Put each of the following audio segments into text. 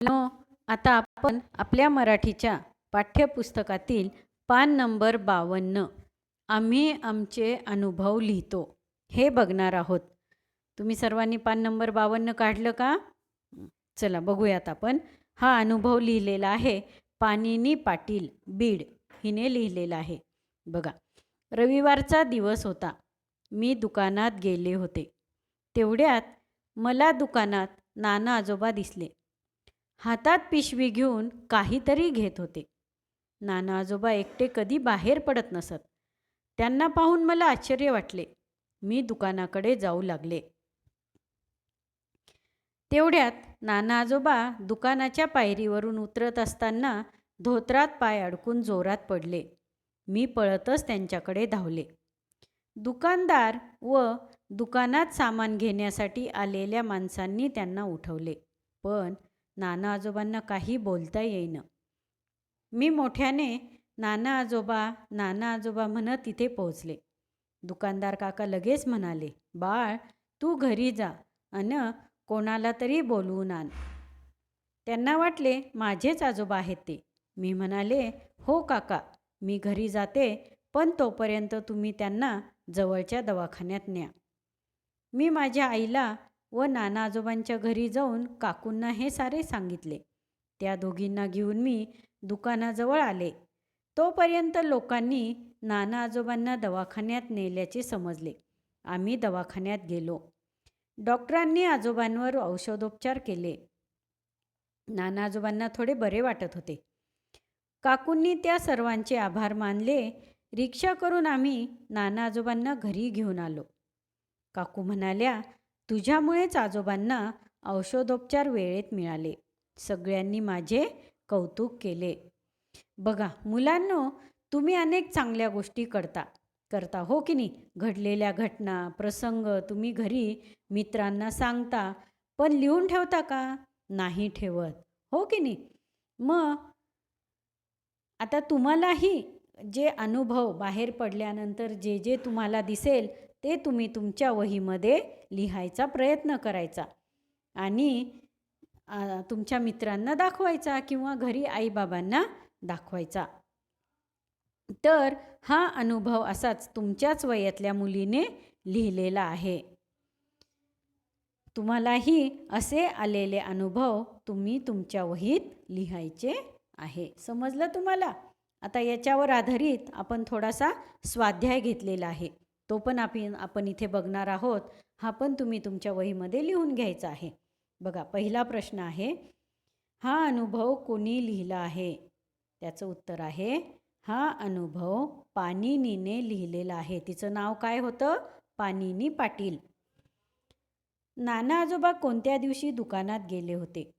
No आता आपण आपल्या मराठीच्या पाठ्यपुस्तकातील पान नंबर बावन्न आम्ही आमचे अनुभव लिहितो. हे बघणार आहोत. तुम्ही सर्वांनी पान नंबर बावन्न काढलं का? चला बघूयात आपण. हा अनुभव लिहिलेला आहे पानिनी पाटील बीड. हिने लिहिलेला आहे. बघा रविवारचा दिवस होता. मी दुकानात गेले होते. तेवढ्यात मला दुकानात नाना आजोबा दिसले. हातात पिशवी घेऊन काहीतरी घेत होते. नाना आजोबा एकटे कधी बाहेर पडत नसत. त्यांना पाहून मला आश्चर्य वाटले. मी दुकानाकडे जाऊ लागले. तेवढ्यात नाना आजोबा दुकानाच्या पायरीवरून उतरत असताना धोत्रात पाय अडकून जोरात पडले. मी पळतच त्यांच्याकडे धावले. दुकानदार व दुकानात सामान घेण्यासाठी आलेल्या माणसांनी त्यांना उठवले. पण नाना आजोबांना काही बोलता येईन. मी मोठ्याने नाना आजोबा नाना आजोबा म्हणत तिथे पोहोचले. दुकानदार काका लगेच म्हणाले बाळ तू घरी जा अन कोणाला तरी बोलवून आण. त्यांना वाटले माझेच आजोबा आहेत ते. मी म्हणाले हो काका मी घरी जाते पण तोपर्यंत तुम्ही त्यांना जवळच्या दवाखान्यात न्या. मी माझ्या आईला व नाना आजोबांच्या घरी जाऊन काकूंना हे सारे सांगितले. त्या दोघींना घेऊन मी दुकानाजवळ आले. तोपर्यंत लोकांनी नाना आजोबांना दवाखान्यात नेल्याचे समजले. आम्ही दवाखान्यात गेलो. डॉक्टरांनी आजोबांवर औषधोपचार केले. नाना आजोबांना थोडे बरे वाटत होते. काकूंनी त्या सर्वांचे आभार मानले. रिक्षा करून आम्ही नाना आजोबांना घरी घेऊन आलो. काकू म्हणाल्या तुझ्यामुळेच आजोबांना औषधोपचार वेळेत मिळाले. सगळ्यांनी माझे कौतुक केले. बघा मुलांनो तुम्ही अनेक चांगल्या गोष्टी करता. करता हो की नाही? घडलेल्या घटना प्रसंग तुम्ही घरी मित्रांना सांगता पण लिहून ठेवता का? नाही ठेवत. हो की नाही? मग आता तुम्हालाही जे अनुभव बाहेर पडल्यानंतर जे जे तुम्हाला दिसेल ते तुम्ही तुमच्या वहीमध्ये लिहायचा प्रयत्न करायचा. आणि तुमच्या मित्रांना दाखवायचा किंवा घरी आईबाबांना दाखवायचा. तर हा अनुभव असाच तुमच्याच वयातल्या मुलीने लिहिलेला आहे. तुम्हालाही असे आलेले अनुभव तुम्ही तुमच्या वहीत लिहायचे आहे. समजलं तुम्हाला? आता याच्यावर आधारित आपण थोडासा स्वाध्याय घेतलेला आहे. तो पण आपण आपण इथे बघणार आहोत. हा पण तुम्ही तुमच्या वहीमध्ये लिहून घ्यायचा आहे. बघा पहिला प्रश्न आहे हा अनुभव कोणी लिहिला आहे? त्याचं उत्तर आहे हा अनुभव पानिनीने लिहिलेला आहे. तिचं नाव काय होतं? पानिनी पाटील. नाना आजोबा कोणत्या दिवशी दुकानात गेले होते?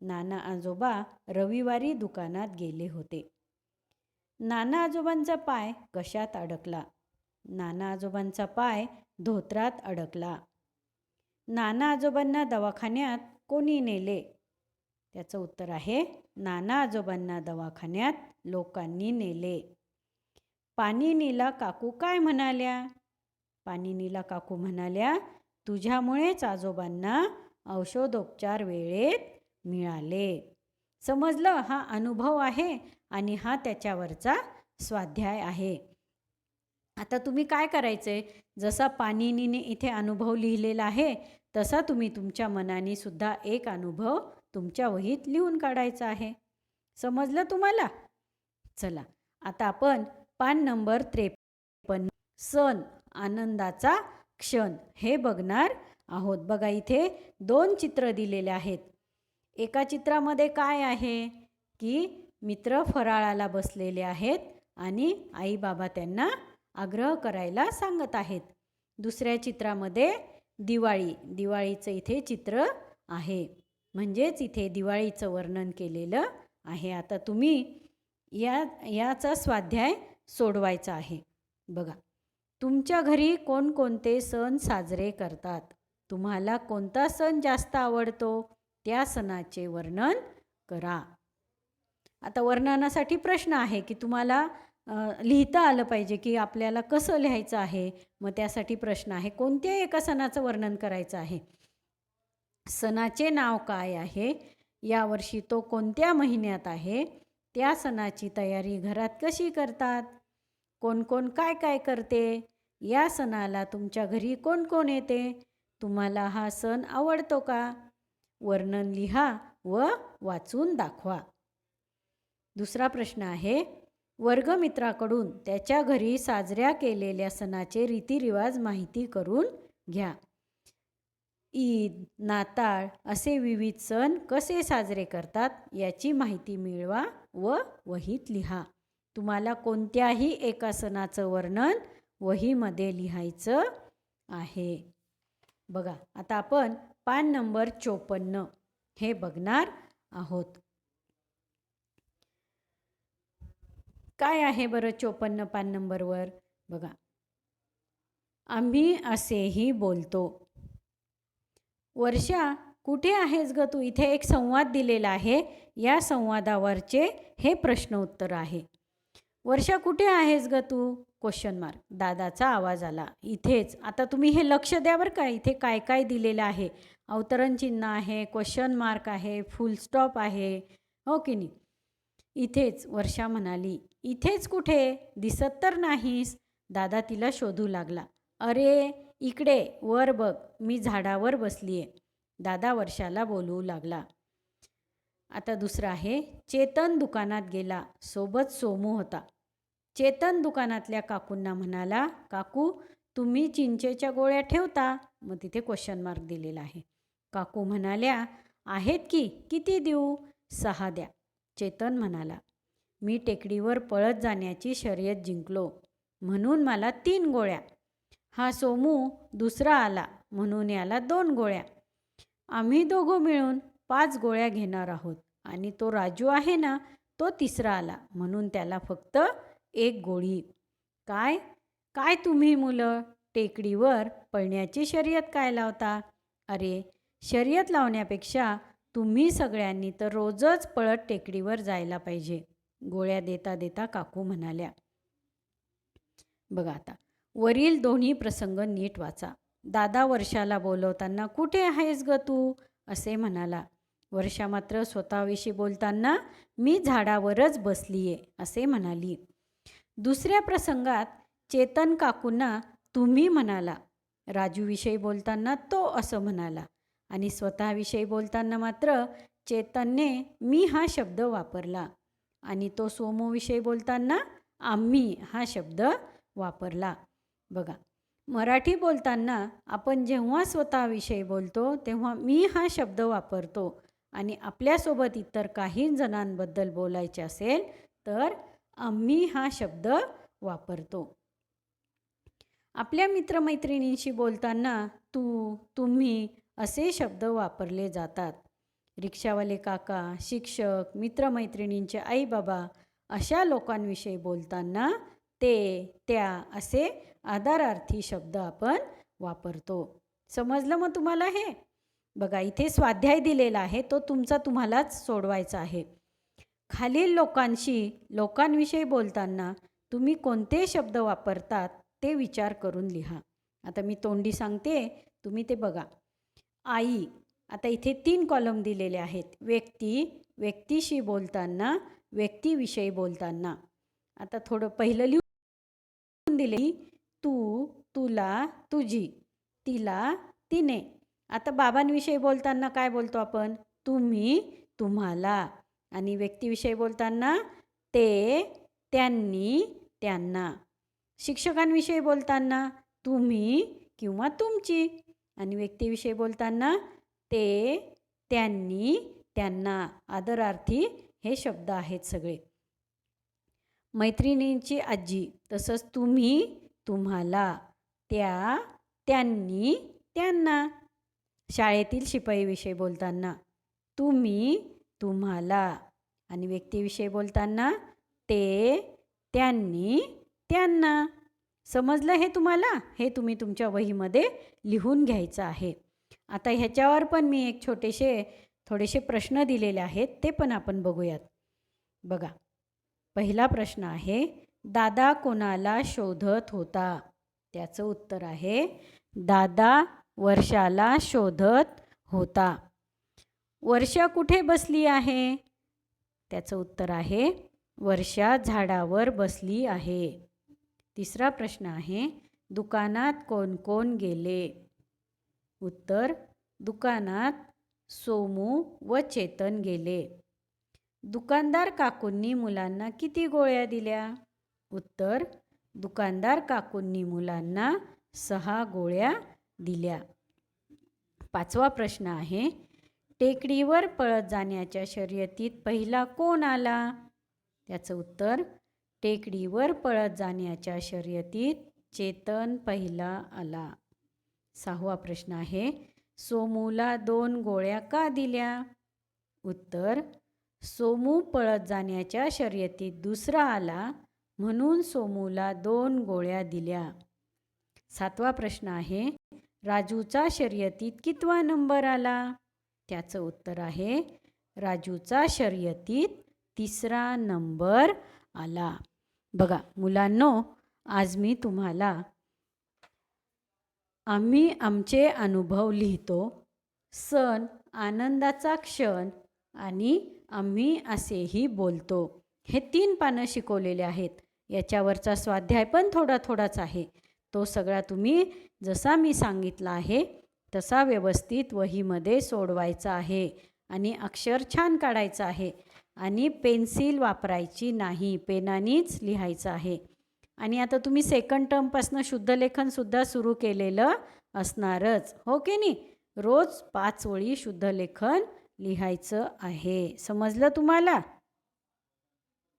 नाना आजोबा रविवारी दुकानात गेले होते. नाना आजोबांचा पाय कशात अडकला? नाना आजोबांचा पाय धोत्रात अडकला. नाना आजोबांना दवाखान्यात कोणी नेले? त्याचं उत्तर आहे नाना आजोबांना दवाखान्यात लोकांनी नेले. पाणीनीला काकू काय म्हणाल्या? पाणीनीला काकू म्हणाल्या तुझ्यामुळेच आजोबांना औषधोपचार वेळेत मिळाले. समजलं हा अनुभव आहे आणि हा त्याच्यावरचा स्वाध्याय आहे. आता तुम्ही काय करायचं आहे जसा पाणिनीने इथे अनुभव लिहिलेला आहे तसा तुम्ही तुमच्या मनाने सुद्धा एक अनुभव तुमच्या वहीत लिहून काढायचा आहे. समजलं तुम्हाला? चला आता आपण पान नंबर त्रेपन्न सण आनंदाचा क्षण हे बघणार आहोत. बघा इथे दोन चित्र दिलेले आहेत. एका चित्रामध्ये काय आहे? की मित्र फराळाला बसलेले आहेत आणि आई बाबा त्यांना आग्रह करायला सांगत आहेत. दुसऱ्या चित्रामध्ये दिवाळी दिवाळीचं इथे चित्र आहे. म्हणजेच इथे दिवाळीचं वर्णन केलेलं आहे. आता तुम्ही या याचा स्वाध्याय सोडवायचा आहे. बघा तुमच्या घरी कोणकोणते सण साजरे करतात? तुम्हाला कोणता सण जास्त आवडतो? त्या सणाचे वर्णन करा. आता वर्णनासाठी प्रश्न आहे की तुम्हाला लिहिता आलं पाहिजे की आपल्याला कसं लिहायचं आहे? मग त्यासाठी प्रश्न आहे. कोणत्या एका सणाचं वर्णन करायचं आहे? सणाचे नाव काय आहे? यावर्षी तो कोणत्या महिन्यात आहे? त्या सणाची तयारी घरात कशी करतात? कोण कोण काय काय करते? या सणाला तुमच्या घरी कोण कोण येते? तुम्हाला हा सण आवडतो का? वर्णन लिहा व वाचून दाखवा. दुसरा प्रश्न आहे वर्गमित्राकडून त्याच्या घरी साजऱ्या केलेल्या सणाचे रीतिरिवाज माहिती करून घ्या. ईद नाताळ असे विविध सण कसे साजरे करतात याची माहिती मिळवा व वहीत लिहा. तुम्हाला कोणत्याही एका सणाचं वर्णन वहीमध्ये लिहायचं आहे. बघा आता आपण पान नंबर चोपन्न हे बघणार आहोत. काय आहे बरं चोपन्न पान नंबरवर? बघा. आम्ही असेही बोलतो. वर्षा कुठे आहेस ग तू? इथे एक संवाद दिलेला आहे. या संवादावरचे हे प्रश्न उत्तर आहे. वर्षा कुठे आहेस ग तू? क्वेश्चन मार्क दादाचा आवाज आला. इथेच. आता तुम्ही हे लक्ष द्या बरं का. इथे काय काय दिलेलं आहे? अवतरण चिन्ह आहे क्वेश्चन मार्क आहे फुल स्टॉप आहे. हो की नाही? इथेच वर्षा म्हणाली इथेच कुठे? दिसत तर नाहीस. दादा तिला शोधू लागला अरे इकडे वर बघ मी झाडावर बसली आहे दादा वर्षाला बोलवू लागला आता दुसरं आहे. चेतन दुकानात गेला सोबत सोमू होता. चेतन दुकानातल्या काकूंना म्हणाला काकू तुम्ही चिंचेच्या गोळ्या ठेवता? मग तिथे क्वेश्चन मार्क दिलेला आहे. काकू म्हणाल्या आहेत की किती देऊ? सहा द्या. चेतन म्हणाला मी टेकडीवर पळत जाण्याची शर्यत जिंकलो म्हणून मला तीन गोळ्या. हा सोमू दुसरा आला म्हणून याला दोन गोळ्या. आम्ही दोघं मिळून पाच गोळ्या घेणार आहोत आणि तो राजू आहे ना तो तिसरा आला म्हणून त्याला फक्त एक गोळी. काय? काय तुम्ही मुलं टेकडीवर पळण्याची शर्यत काय लावता? अरे शर्यत लावण्यापेक्षा तुम्ही सगळ्यांनी तर रोजच पळत टेकडीवर जायला पाहिजे. गोळ्या देता देता काकू म्हणाल्या. बघा आता वरील दोन्ही प्रसंग नीट वाचा. दादा वर्षाला बोलवताना कुठे आहेस ग तू? असे म्हणाला. वर्षा मात्र स्वतःविषयी बोलताना मी झाडावरच बसलीये असे म्हणाली. दुसऱ्या प्रसंगात चेतन काकूंना तुम्ही म्हणाला. राजूविषयी बोलताना तो असं म्हणाला. आणि स्वतःविषयी बोलताना मात्र चेतनने मी हा शब्द वापरला. आणि तो सोमूविषयी बोलताना आम्ही हा शब्द वापरला. बघा मराठी बोलताना आपण जेव्हा स्वतःविषयी बोलतो तेव्हा मी हा शब्द वापरतो. आणि आपल्यासोबत इतर काही जणांबद्दल बोलायचे असेल तर आम्ही हा शब्द वापरतो. आपल्या मित्रमैत्रिणींशी बोलताना तू तुम्ही असे शब्द वापरले जातात. रिक्षावाले काका शिक्षक मित्रमैत्रिणींचे आई बाबा अशा लोकांविषयी बोलताना ते त्या असे आधारार्थी शब्द आपण वापरतो. समजलं मग तुम्हाला हे? बघा इथे स्वाध्याय दिलेला आहे तो तुमचा तुम्हालाच सोडवायचा आहे. खालील लोकांशी लोकांविषयी बोलताना तुम्ही कोणते शब्द वापरतात ते विचार करून लिहा. आता मी तोंडी सांगते तुम्ही ते बघा. आई. आता इथे तीन कॉलम दिलेले आहेत. व्यक्ती व्यक्तीशी बोलताना व्यक्तीविषयी बोलताना. आता थोडं पहिलं लिहून दिले. तू तुला तुझी. तिला तिने. आता बाबांविषयी बोलताना काय बोलतो आपण? तुम्ही तुम्हाला. आणि व्यक्तीविषयी बोलताना ते त्यांनी त्यांना. शिक्षकांविषयी बोलताना तुम्ही किंवा तुमची. आणि व्यक्तीविषयी बोलताना ते त्यांनी त्यांना आदरार्थी हे शब्द आहेत सगळे. मैत्रिणींची आजी तसंच तुम्ही तुम्हाला त्या त्यांनी त्यांना. शाळेतील शिपाईविषयी बोलताना तुम्ही तुम्हाला. आणि व्यक्तीविषयी बोलताना ते त्यांनी त्यांना. समजलं हे तुम्हाला? हे तुम्ही तुमच्या वहीमध्ये लिहून घ्यायचं आहे. आता ह्याच्यावर पण मी एक छोटेसे थोडेसे प्रश्न दिलेले आहेत ते पण आपण बघूयात. बघा. पहिला प्रश्न आहे दादा कोणाला शोधत होता? त्याचं उत्तर आहे दादा वर्षाला शोधत होता. वर्षा कुठे बसली आहे? त्याचं उत्तर आहे वर्षा झाडावर बसली आहे. तिसरा प्रश्न आहे दुकानात कोण कोण गेले? उत्तर दुकानात सोमू व चेतन गेले. दुकानदार काकूंनी मुलांना किती गोळ्या दिल्या? उत्तर दुकानदार काकूंनी मुलांना सहा गोळ्या दिल्या. पाचवा प्रश्न आहे टेकडीवर पळत जाण्याच्या शर्यतीत पहिला कोण आला? त्याचं उत्तर टेकडीवर पळत जाण्याच्या शर्यतीत चेतन पहिला आला. सहावा प्रश्न आहे सोमूला दोन गोळ्या का दिल्या? उत्तर सोमू पळत जाण्याच्या शर्यतीत दुसरा आला म्हणून सोमूला दोन गोळ्या दिल्या. सातवा प्रश्न आहे राजूचा शर्यतीत कितवा नंबर आला? त्याचं उत्तर आहे राजूचा शर्यतीत तिसरा नंबर आला. बघा मुलांनो आज मी तुम्हाला आम्ही आमचे अनुभव लिहितो. सण आनंदाचा क्षण आणि आम्ही असेही बोलतो. हे तीन पानं शिकवलेले आहेत. याच्यावरचा स्वाध्याय पण थोडा थोडाच आहे. तो सगळा तुम्ही जसा मी सांगितला आहे तसा व्यवस्थित वहीमध्ये सोडवायचा आहे आणि अक्षर छान काढायचं आहे. आणि पेन्सिल वापरायची नाही. पेनानीच लिहायचं आहे. आणि आता तुम्ही सेकंड टर्मपासनं शुद्धलेखनसुद्धा सुरू केलेलं असणारच. हो की नाही? रोज पाच ओळी शुद्धलेखन लिहायचं आहे. समजलं तुम्हाला?